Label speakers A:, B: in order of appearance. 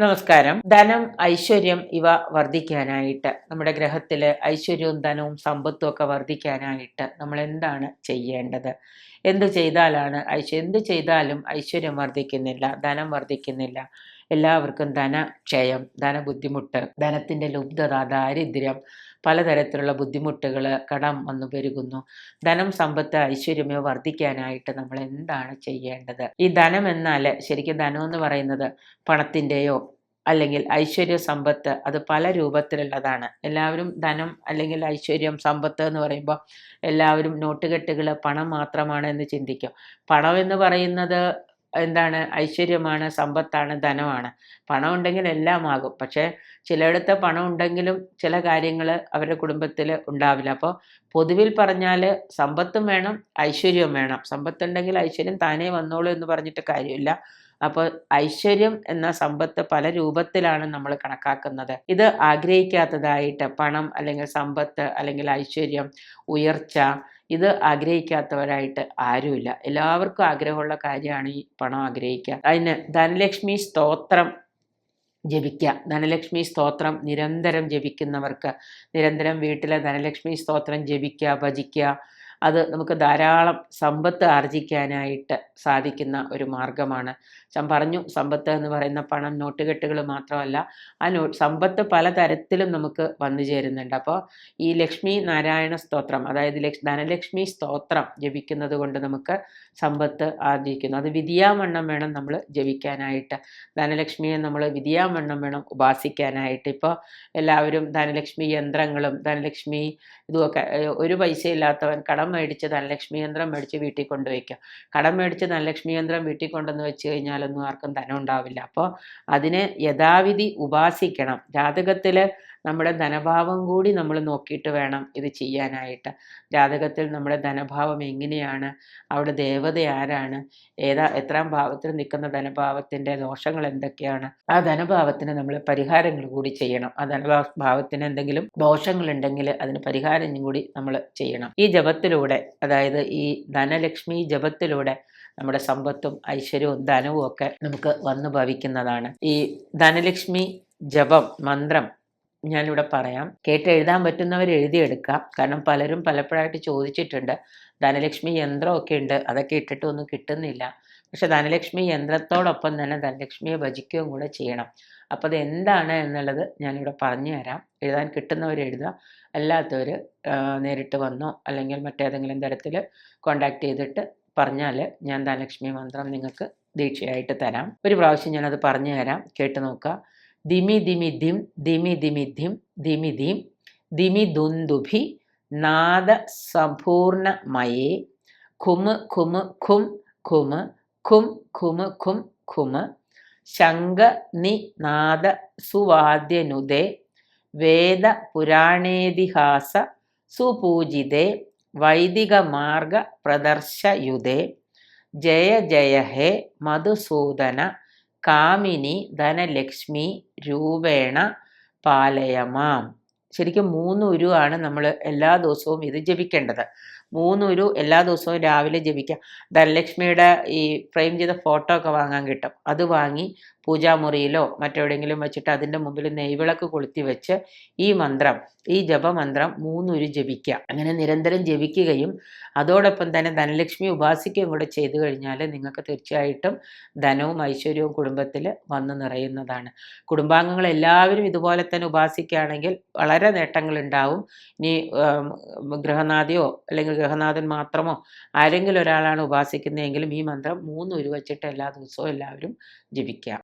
A: നമസ്കാരം. ധനം ഐശ്വര്യം ഇവ വർദ്ധിക്കാനായിട്ട് നമ്മുടെ ഗ്രഹത്തിൽ ഐശ്വര്യവും ധനവും സമ്പത്തും ഒക്കെ വർദ്ധിക്കാനായിട്ട് നമ്മൾ എന്താണ് ചെയ്യേണ്ടത്? എന്ത് ചെയ്താലാണ് ഐശ്വര്യം എന്ത് ചെയ്താലും ഐശ്വര്യം വർദ്ധിക്കുന്നില്ല ധനം വർദ്ധിക്കുന്നില്ല. എല്ലാവർക്കും ധനക്ഷയം ധനബുദ്ധിമുട്ട് ധനത്തിന്റെ ലുബ്ധത ദാരിദ്ര്യം പലതരത്തിലുള്ള ബുദ്ധിമുട്ടുകൾ കടം വന്നു പെരുകുന്നു. ധനം സമ്പത്ത് ഐശ്വര്യമോ വർദ്ധിക്കാനായിട്ട് നമ്മൾ എന്താണ് ചെയ്യേണ്ടത്? ഈ ധനം എന്നാൽ ശരിക്കും ധനം എന്ന് പറയുന്നത് പണത്തിന്റെയോ അല്ലെങ്കിൽ ഐശ്വര്യ സമ്പത്ത് അത് പല രൂപത്തിലുള്ളതാണ്. എല്ലാവരും ധനം അല്ലെങ്കിൽ ഐശ്വര്യം സമ്പത്ത് എന്ന് പറയുമ്പോൾ എല്ലാവരും നോട്ടുകെട്ടുകൾ പണം മാത്രമാണ് എന്ന് ചിന്തിക്കും. പണം എന്ന് പറയുന്നത് എന്താണ് ഐശ്വര്യമാണ് സമ്പത്താണ് ധനമാണ്. പണം ഉണ്ടെങ്കിൽ എല്ലാം ആകും പക്ഷേ ചിലയിടത്ത് പണം ഉണ്ടെങ്കിലും ചില കാര്യങ്ങൾ അവരുടെ കുടുംബത്തിൽ ഉണ്ടാവില്ല. അപ്പോൾ പൊതുവിൽ പറഞ്ഞാൽ സമ്പത്തും വേണം ഐശ്വര്യവും വേണം. സമ്പത്തുണ്ടെങ്കിൽ ഐശ്വര്യം താനേ വന്നോളൂ എന്ന് പറഞ്ഞിട്ട് കാര്യമില്ല. അപ്പോൾ ഐശ്വര്യം എന്ന സമ്പത്ത് പല രൂപത്തിലാണ് നമ്മൾ കണക്കാക്കുന്നത്. ഇത് ആഗ്രഹിക്കാത്തതായിട്ട് പണം അല്ലെങ്കിൽ സമ്പത്ത് അല്ലെങ്കിൽ ഐശ്വര്യം ഉയർച്ച ഇത് ആഗ്രഹിക്കാത്തവരായിട്ട് ആരുമില്ല. എല്ലാവർക്കും ആഗ്രഹമുള്ള കാര്യമാണ് ഈ പണം ആഗ്രഹിക്കുക. അതിന് ധനലക്ഷ്മി സ്തോത്രം ജപിക്കുക. ധനലക്ഷ്മി സ്തോത്രം നിരന്തരം ജപിക്കുന്നവർക്ക് നിരന്തരം വീട്ടിലെ ധനലക്ഷ്മി സ്തോത്രം ജപിക്കുക ഭജിക്കുക അത് നമുക്ക് ധാരാളം സമ്പത്ത് ആർജിക്കാനായിട്ട് സാധിക്കുന്ന ഒരു മാർഗമാണ്. ഞാൻ പറഞ്ഞു സമ്പത്ത് എന്ന് പറയുന്ന പണം നോട്ടുകെട്ടുകൾ മാത്രമല്ല ആ നോ സമ്പത്ത് പലതരത്തിലും നമുക്ക് വന്നു ചേരുന്നുണ്ട്. അപ്പോൾ ഈ ലക്ഷ്മി നാരായണ സ്തോത്രം അതായത് ലക്ഷ് ധനലക്ഷ്മി സ്തോത്രം ജപിക്കുന്നത് കൊണ്ട് നമുക്ക് സമ്പത്ത് ആർജിക്കുന്നു. അത് വിധിയാവണ്ണം വേണം നമ്മൾ ജപിക്കാനായിട്ട്. ധനലക്ഷ്മിയെ നമ്മൾ വിധിയാവണ്ണം വേണം ഉപാസിക്കാനായിട്ട്. ഇപ്പോൾ എല്ലാവരും ധനലക്ഷ്മി യന്ത്രങ്ങളും ധനലക്ഷ്മി ഇതുമൊക്കെ ഒരു പൈസ ഇല്ലാത്തവൻ കടം മേടിച്ച് ധനലക്ഷ്മി യന്ത്രം മേടിച്ച് വീട്ടിൽ കൊണ്ടുവയ്ക്കുക കടം മേടിച്ച് ധനലക്ഷ്മി യന്ത്രം വീട്ടിൽ കൊണ്ടുവന്ന് വെച്ച് കഴിഞ്ഞാലൊന്നും ആർക്കും ധനം ഉണ്ടാവില്ല. അപ്പോൾ അതിനെ യഥാവിധി ഉപാസിക്കണം. ജാതകത്തിൽ നമ്മുടെ ധനഭാവം കൂടി നമ്മൾ നോക്കിയിട്ട് വേണം ഇത് ചെയ്യാനായിട്ട്. ജാതകത്തിൽ നമ്മുടെ ധനഭാവം എങ്ങനെയാണ്? അവിടെ ദേവത ആരാണ്? ഏതാ എത്രാം ഭാവത്തിൽ നിൽക്കുന്ന ധനഭാവത്തിന്റെ ദോഷങ്ങൾ എന്തൊക്കെയാണ്? ആ ധനഭാവത്തിന് നമ്മൾ പരിഹാരങ്ങൾ കൂടി ചെയ്യണം. ആ ധനഭാവത്തിന് എന്തെങ്കിലും ദോഷങ്ങളുണ്ടെങ്കിൽ അതിന് പരിഹാരം കൂടി നമ്മൾ ചെയ്യണം. ഈ ജപത്തിലൂടെ അതായത് ഈ ധനലക്ഷ്മി ജപത്തിലൂടെ നമ്മുടെ സമ്പത്തും ഐശ്വര്യവും ധനവും ഒക്കെ നമുക്ക് വന്നു ഭവിക്കുന്നതാണ്. ഈ ധനലക്ഷ്മി ജപം മന്ത്രം ഞാനിവിടെ പറയാം. കേട്ട് എഴുതാൻ പറ്റുന്നവർ എഴുതിയെടുക്കാം. കാരണം പലരും പലപ്പോഴായിട്ട് ചോദിച്ചിട്ടുണ്ട് ധനലക്ഷ്മി യന്ത്രമൊക്കെ ഉണ്ട് അതൊക്കെ ഇട്ടിട്ടൊന്നും കിട്ടുന്നില്ല. പക്ഷെ ധനലക്ഷ്മി യന്ത്രത്തോടൊപ്പം തന്നെ ധനലക്ഷ്മിയെ ഭജിക്കുകയും കൂടെ ചെയ്യണം. അപ്പോൾ അത് എന്താണ് എന്നുള്ളത് ഞാനിവിടെ പറഞ്ഞു തരാം. എഴുതാൻ കിട്ടുന്നവർ എഴുതുക. അല്ലാത്തവർ നേരിട്ട് വന്നോ അല്ലെങ്കിൽ മറ്റേതെങ്കിലും തരത്തിൽ കോണ്ടാക്ട് ചെയ്തിട്ട് പറഞ്ഞാൽ ഞാൻ ധനലക്ഷ്മി മന്ത്രം നിങ്ങൾക്ക് ദീക്ഷയായിട്ട് തരാം. ഒരു പ്രാവശ്യം ഞാനത് പറഞ്ഞു തരാം. കേട്ട് നോക്കുക. ദിമി ദിമി ദിം ദിമി ദിമി ധിം ദിമി ദിം ദിമി ദുന്ദുഭി നാദ സമ്പൂർണമയേ ഖുമ് ഖുമ് ഖും ഖുമ് ഖും ഖുമ് ഖും ഖുമ് ശങ്ക നി നാദ സുവാദ്യനുദേ വേദ പുരാണേതിഹാസ സുപൂജിതേ വൈദിക മാർഗ പ്രദർശയുദേ ജയ ജയ ഹേ മധുസൂദന കാമിനി ധനലക്ഷ്മി രൂപേണ പാലയമാം. ശരിക്കും മൂന്ന് ആണ് നമ്മൾ എല്ലാ ദിവസവും ഇത് ജപിക്കേണ്ടത്. മൂന്ന് ഉരു എല്ലാ ദിവസവും രാവിലെ ജപിക്കാം. ധനലക്ഷ്മിയുടെ ഈ ഫ്രെയിം ചെയ്ത ഫോട്ടോ ഒക്കെ വാങ്ങാൻ കിട്ടും. അത് വാങ്ങി പൂജാമുറിയിലോ മറ്റെവിടെയെങ്കിലും വെച്ചിട്ട് അതിന്റെ മുമ്പിൽ നെയ്വിളക്ക് കൊളുത്തി വെച്ച് ഈ മന്ത്രം ഈ ജപമന്ത്രം മൂന്നുരു ജപിക്കുക. അങ്ങനെ നിരന്തരം ജപിക്കുകയും അതോടൊപ്പം തന്നെ ധനലക്ഷ്മി ഉപാസിക്കുകയും കൂടെ ചെയ്തു കഴിഞ്ഞാൽ നിങ്ങൾക്ക് തീർച്ചയായിട്ടും ധനവും ഐശ്വര്യവും കുടുംബത്തിൽ വന്നു നിറയുന്നതാണ്. കുടുംബാംഗങ്ങൾ എല്ലാവരും ഇതുപോലെ തന്നെ ഉപാസിക്കുകയാണെങ്കിൽ വളരെ നേട്ടങ്ങൾ ഉണ്ടാവും ഇനി ഗൃഹനാഥിയോ അല്ലെങ്കിൽ ഗൃഹനാഥൻ മാത്രമോ ആരെങ്കിലും ഒരാളാണ് ഉപാസിക്കുന്നതെങ്കിലും ഈ മന്ത്രം മൂന്ന് ഉരുവച്ചിട്ട് എല്ലാ ദിവസവും എല്ലാവരും ജപിക്കുക.